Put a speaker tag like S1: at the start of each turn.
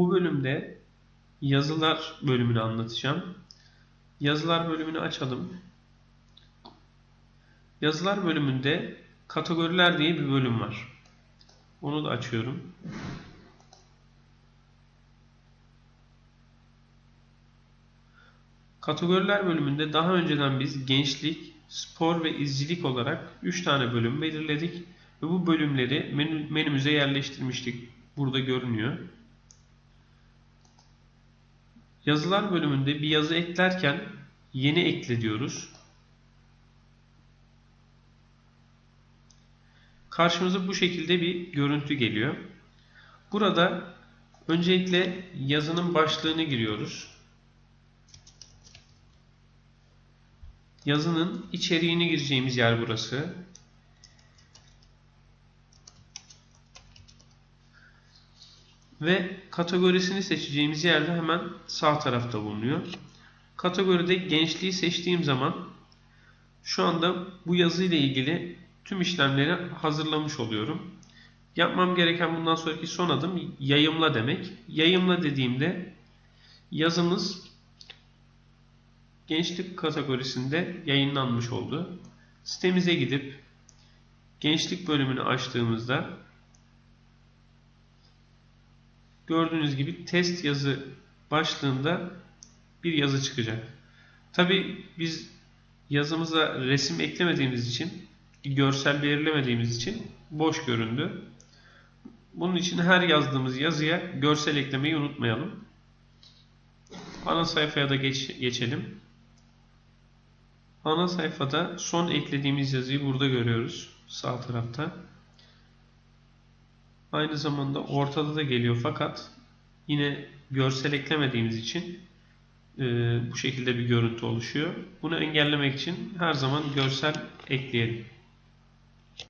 S1: Bu bölümde yazılar bölümünü anlatacağım. Yazılar bölümünü açalım. Yazılar bölümünde kategoriler diye bir bölüm var. Onu da açıyorum. Kategoriler bölümünde daha önceden biz gençlik, spor ve izcilik olarak 3 tane bölüm belirledik ve bu bölümleri menü, menümüze yerleştirmiştik. Burada görünüyor. Yazılar bölümünde bir yazı eklerken yeni ekle diyoruz. Karşımıza bu şekilde bir görüntü geliyor. Burada öncelikle yazının başlığını giriyoruz. Yazının içeriğini gireceğimiz yer burası. Ve kategorisini seçeceğimiz yerde hemen sağ tarafta bulunuyor. Kategoride gençliği seçtiğim zaman şu anda bu yazı ile ilgili tüm işlemleri hazırlamış oluyorum. Yapmam gereken bundan sonraki son adım yayımla demek. Yayımla dediğimde yazımız gençlik kategorisinde yayınlanmış oldu. Sitemize gidip gençlik bölümünü açtığımızda gördüğünüz gibi test yazı başlığında bir yazı çıkacak. Tabi biz yazımıza resim eklemediğimiz için görsel belirlemediğimiz için boş göründü. Bunun için her yazdığımız yazıya görsel eklemeyi unutmayalım. Ana sayfaya da geç, geçelim. Ana sayfada son eklediğimiz yazıyı burada görüyoruz. Sağ tarafta. Aynı zamanda ortada da geliyor fakat yine görsel eklemediğimiz için e, bu şekilde bir görüntü oluşuyor. Bunu engellemek için her zaman görsel ekleyelim.